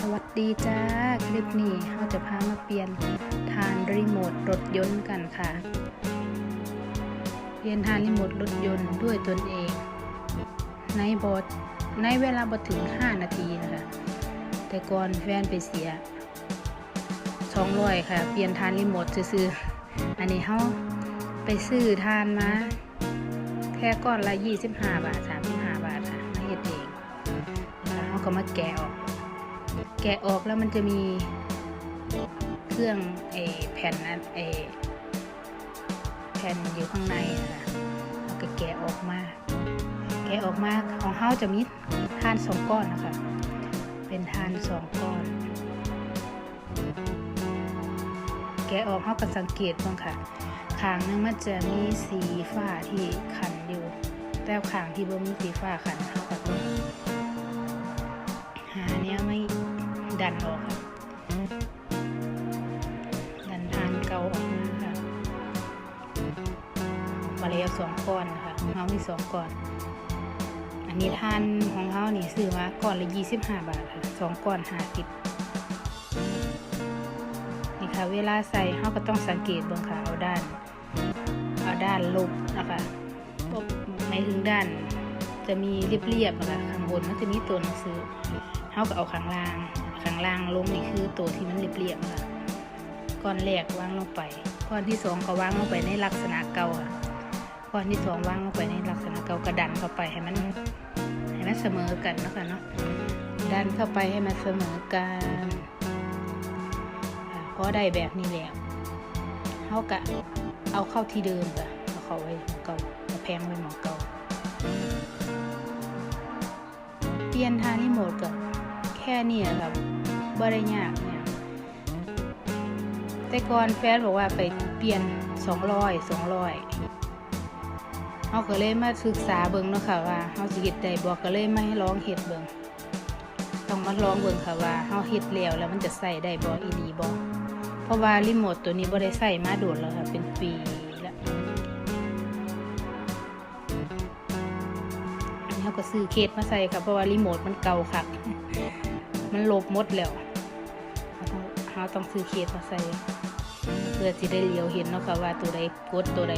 สวัสดีจ้า คลิปนี้เราจะพามาเปลี่ยนทานรีโมทรถยนต์กันค่ะ เปลี่ยนทานรีโมทรถยนต์ด้วยตนเอง ในบทในเวลาบ่ถึง 5 นาทีนะคะ แต่ก่อนแฟนไปเสีย200ค่ะ เปลี่ยนทานรีโมทซื้อๆอันนี้เขาไปซื้อทานมาแค่ก้อนละ 25 บาท 35 บาทค่ะมาเฮ็ดเองแล้วเขาก็มาแกะออก แกะออกแล้วมันจะมีเครื่องเอแผ่นอันเอแผ่นอยู่ข้างในนะคะแล้วก็แกะออกมา แกะออกมาของเฮาจะมีทานสองก้อนนะคะ เป็นทานสองก้อน แกะออกเฮาก็สังเกตบ้างค่ะขางหนึงมันจะมีสีฟ้าที่ขันอยู่ แต่ขางที่บ่มีสีฟ้าขันเฮาก็ต้อง ดันออกค่ะ ดันทานเกาออกมาค่ะมาแล้วสองก้อนค่ะของเฮามีสองก้อน อันนี้ทานของเฮานี่ซื้อมาก้อนละยี่สิบห้าบาทค่ะสองก้อนห้าสิบนี่ค่ะเวลาใส่เฮาก็ต้องสังเกตเบิ่งค่ะเอาด้าน เอาด้านลบนะคะไม่ถึงด้านจะมีเรียบๆนะคะข้างบนมันจะมีตัวหนังสือเฮาก็เอาข้างล่าง ข้างล่างลงนี่คือตัวที่มันเรียบๆค่ะก้อนแรกวางลงไปก้อนที่สองก็วางลงไปในลักษณะเก่าค่ะก้อนที่สองวางลงไปในลักษณะเก่ากระดันเข้าไปให้มันให้มันเสมอกันนะคะเนาะดันเข้าไปให้มันเสมอกันอ่าพอได้แบบนี้แล้วเฮาก็เอาเข้าที่เดิมค่ะเอาเข้าไว้หม้อเก่าเอาแพงไว้หมอเก่าเปลี่ยนทางรีโมทก็แค่นี้ค่ะบ่ได้ยากเนี่ยแต่ก่อนแฟนบอกว่าไปเปลี่ยนสองร้อยสองร้อยเขาก็เลยมาศึกษาเบิ่งเนาะค่ะว่าเขาสิเฮ็ดได้บ่ก็เลยมาให้ลองเฮ็ดเบิ่งต้องมาลองเบิ่งค่ะว่าเฮาเฮ็ดแล้วแล้วมันจะใส่ได้บ่อีหลีบ่เพราะว่ารีโมทตัวนี้บ่ได้ใส่มาโดนแล้วค่ะเป็นปีแล้วอันนี้เขาก็ซื้อเคสมาใส่ค่ะเพราะว่ารีโมทมันเก่าคัก มันลบหมดแล้วเราต้องเราต้องซื้อเคสมาใส่เพื่อจะได้เลียวเห็นเนาะค่ะว่าตัวใดกดตัวใด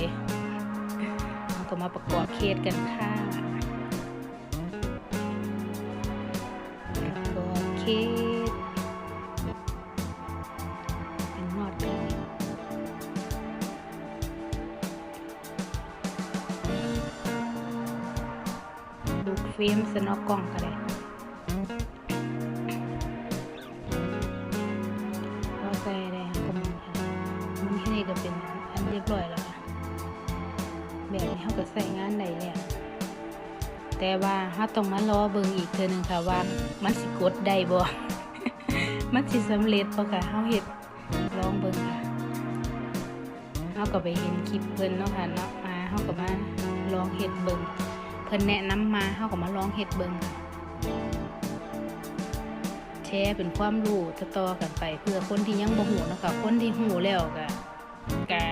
เราก็มาประกอบเคสกันค่ะประกอบเคสเป็นนอดเลยดูดฟิล์มสนอกกล้องก็ได้ ก็เป็นอันเรียบร้อยแล้วค่ะแบบนี้เขาก็ใส่งานได้แล้วแต่ว่าเขาต้องมารอเบิ่งอีกเทื่อหนึงค่ะว่ามันสิกดได้บ่มันสิสำเร็จบ่ค่ะเขาเฮ็ดลองเบิ่งค่ะเขาก็ไปเห็นคลิปเพิ่นเนาะค่ะเนาะมาเขาก็มาลองเฮ็ดเบิ่งเพิ่นแนะนำมาเขาก็มาลองเฮ็ดเบิ่งค่ะแชร์เป็นความรู้ต่อๆกันไป เพื่อคนที่ยังบ่หูเนะคะคนที่หูแล้วก็ ก็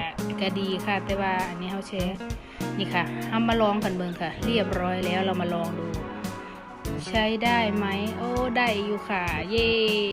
ก็ดีค่ะ แต่ว่าอันนี้เขาแชร์นี่ค่ะเอามาลองกันเบิ่งค่ะ เรียบร้อยแล้วเรามาลองดู ใช้ได้ไหม โอ้ ได้อยู่ค่ะ เย่